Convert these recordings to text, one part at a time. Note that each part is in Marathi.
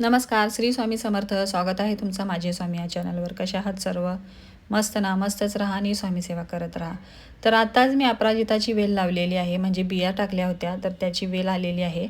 नमस्कार श्री स्वामी समर्थ. स्वागत आहे तुमचं माझे स्वामी या चॅनलवर. कशा आहात सर्व? मस्त ना? मस्तच राहा आणि स्वामी सेवा करत राहा. तर आताच मी अपराजिताची वेल लावलेली आहे. म्हणजे बिया टाकल्या होत्या तर त्याची वेल आलेली आहे.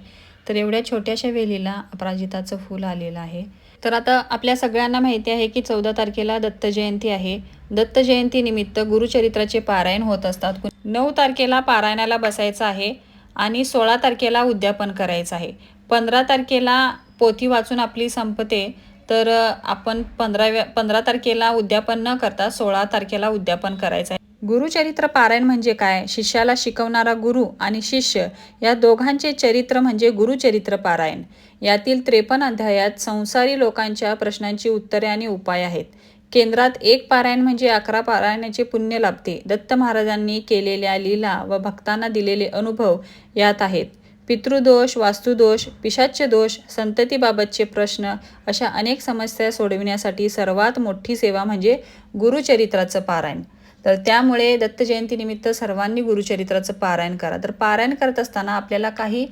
तर एवढ्या छोट्याशा वेलीला अपराजिताचं फूल आलेलं आहे. तर आता आपल्या सगळ्यांना माहिती आहे की चौदा तारखेला दत्त जयंती आहे. दत्त जयंतीनिमित्त गुरुचरित्राचे पारायण होत असतात. नऊ तारखेला पारायणाला बसायचं आहे आणि सोळा तारखेला उद्यापन करायचं आहे. पंधरा तारखेला पोथी वाचून आपली संपते तर आपण पंधराव्या पंधरा तारखेला उद्यापन न करता सोळा तारखेला उद्यापन करायचं आहे गुरुचरित्र पारायण म्हणजे काय? शिष्याला शिकवणारा गुरु आणि शिष्य या दोघांचे चरित्र म्हणजे गुरुचरित्र पारायण. यातील त्रेपन्न अध्यायात संसारी लोकांच्या प्रश्नांची उत्तरे आणि उपाय आहेत. केंद्रात एक पारायण म्हणजे अकरा पारायणाचे पुण्य लाभते. दत्त महाराजांनी केलेल्या लीला व भक्तांना दिलेले अनुभव यात आहेत. पितृदोष वास्तुदोष पिशाच्य दोष संततीबाबतचे प्रश्न अशा अनेक समस्या सोडविण्यासाठी सर्वात मोठी सेवा म्हणजे गुरुचरित्राचं पारायण. तर त्यामुळे दत्त जयंतीनिमित्त सर्वांनी गुरुचरित्राचं पारायण करा. तर पारायण करत असताना आपल्याला काही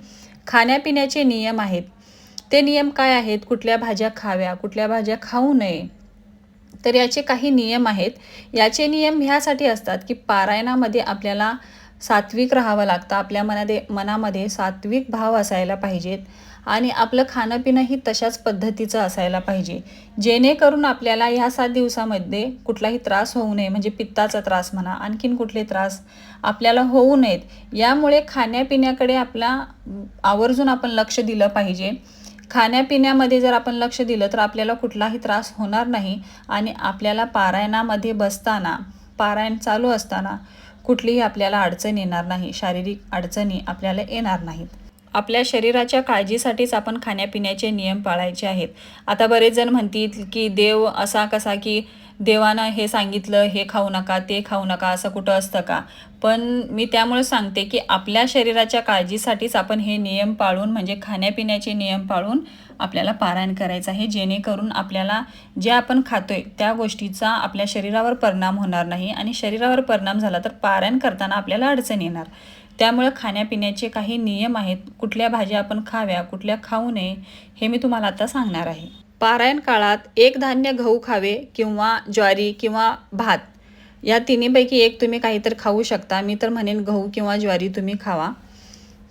खाण्यापिण्याचे नियम आहेत. ते नियम काय आहेत? कुठल्या भाज्या खाव्या? कुठल्या भाज्या खाऊ नये? तर याचे काही नियम आहेत. याचे नियम ह्यासाठी असतात की पारायणामध्ये आपल्याला सात्विक राहावं लागतं. आपल्या मनादे मनामध्ये सात्विक भाव असायला पाहिजेत. आणि आपलं खाणंपिणंही तशाच पद्धतीचं असायला पाहिजे. जेणेकरून आपल्याला ह्या सात दिवसामध्ये कुठलाही त्रास होऊ नये. म्हणजे पित्ताचा त्रास म्हणा आणखीन कुठले त्रास आपल्याला होऊ नयेत. यामुळे खाण्यापिण्याकडे आपला आवर्जून आपण लक्ष दिलं पाहिजे. खाण्यापिण्यामध्ये जर आपण लक्ष दिलं तर आपल्याला कुठलाही त्रास होणार नाही. आणि आपल्याला पारायणामध्ये बसताना पारायण चालू असताना कुठलीही आपल्याला अडचण येणार नाही शारीरिक अडचणी आपल्याला येणार नाहीत. आपल्या शरीराच्या काळजीसाठीच आपण खाण्यापिण्याचे नियम पाळायचे आहेत. आता बरेच जण म्हणतील की देव असा कसा की देवानं हे सांगितलं हे खाऊ नका ते खाऊ नका असं कुठं असतं का? पण मी त्यामुळे सांगते की आपल्या शरीराच्या काळजीसाठीच आपण हे नियम पाळून म्हणजे खाण्यापिण्याचे नियम पाळून आपल्याला पारायण करायचं आहे. जेणेकरून आपल्याला जे आपण खातोय त्या गोष्टीचा आपल्या शरीरावर परिणाम होणार नाही आणि शरीरावर परिणाम झाला तर पारायण करताना आपल्याला अडचण येणार. त्यामुळे खाण्यापिण्याचे काही नियम आहेत. कुठल्या भाज्या आपण खाव्या कुठल्या खाऊ नये हे मी तुम्हाला आता सांगणार आहे. पारायण काळात एक धान्य गहू खावे किंवा ज्वारी किंवा भात या तिन्हीपैकी एक तुम्ही काहीतर खाऊ शकता. मी तर म्हणेन गहू किंवा ज्वारी तुम्ही खावा.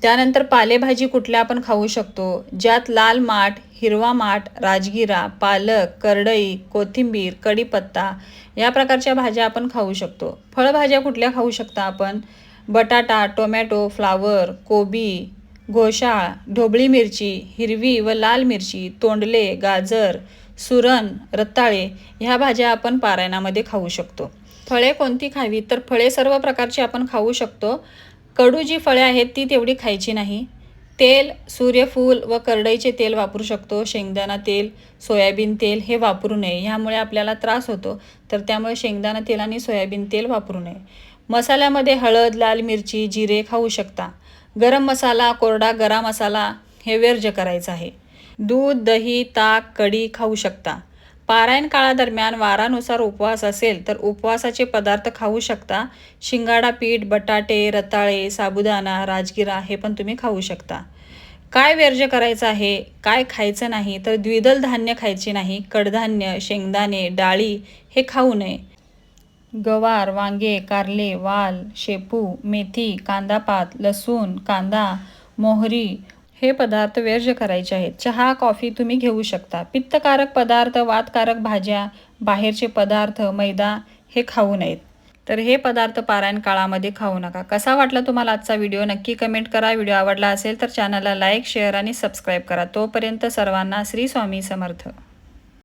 त्यानंतर पालेभाजी कुठल्या आपण खाऊ शकतो? ज्यात लाल माठ हिरवा माठ राजगिरा पालक करडई कोथिंबीर कढीपत्ता या प्रकारच्या भाज्या आपण खाऊ शकतो. फळभाज्या कुठल्या खाऊ शकता आपण? बटाटा टोमॅटो फ्लावर कोबी घोसाळ ढोबळी मिरची हिरवी व लाल मिरची तोंडले गाजर सुरण रताळे ह्या भाज्या आपण पारायणामध्ये खाऊ शकतो. फळे कोणती खावी? तर फळे सर्व प्रकारची आपण खाऊ शकतो. कडू जी फळे आहेत ती तेवढी खायची नाही. तेल सूर्यफूल व करडईचे तेल वापरू शकतो. शेंगदाणा तेल सोयाबीन तेल हे वापरू नये. ह्यामुळे आपल्याला त्रास होतो. तर त्यामुळे शेंगदाणा तेल आणि सोयाबीन तेल वापरू नये. मसाल्यामध्ये हळद लाल मिरची जिरे खाऊ शकता. गरम मसाला कोरडा गरा मसाला हे वर्ज्य करायचं आहे. दूध दही ताक कढी खाऊ शकता. पारायण काळादरम्यान वारानुसार उपवास असेल तर उपवासाचे पदार्थ खाऊ शकता. शिंगाडा पीठ बटाटे रताळे साबुदाणा राजगिरा हे पण तुम्ही खाऊ शकता. काय वर्ज्य करायचं आहे? काय खायचं नाही? तर द्विदल धान्य खायचे नाही. कडधान्य शेंगदाणे डाळी हे खाऊ नये. गवार वांगे कारले वाल शेपू मेथी कांदापात लसूण कांदा मोहरी हे पदार्थ वर्ज्य करायचे आहेत. चहा कॉफी तुम्ही घेऊ शकता. पित्तकारक पदार्थ वातकारक भाज्या बाहेरचे पदार्थ मैदा हे खाऊ नयेत. तर हे पदार्थ पारायण काळामध्ये खाऊ नका. कसा वाटला तुम्हाला आजचा व्हिडिओ? नक्की कमेंट करा. व्हिडिओ आवडला असेल तर चॅनलला लाईक शेअर आणि सबस्क्राईब करा. तोपर्यंत सर्वांना श्री स्वामी समर्थ.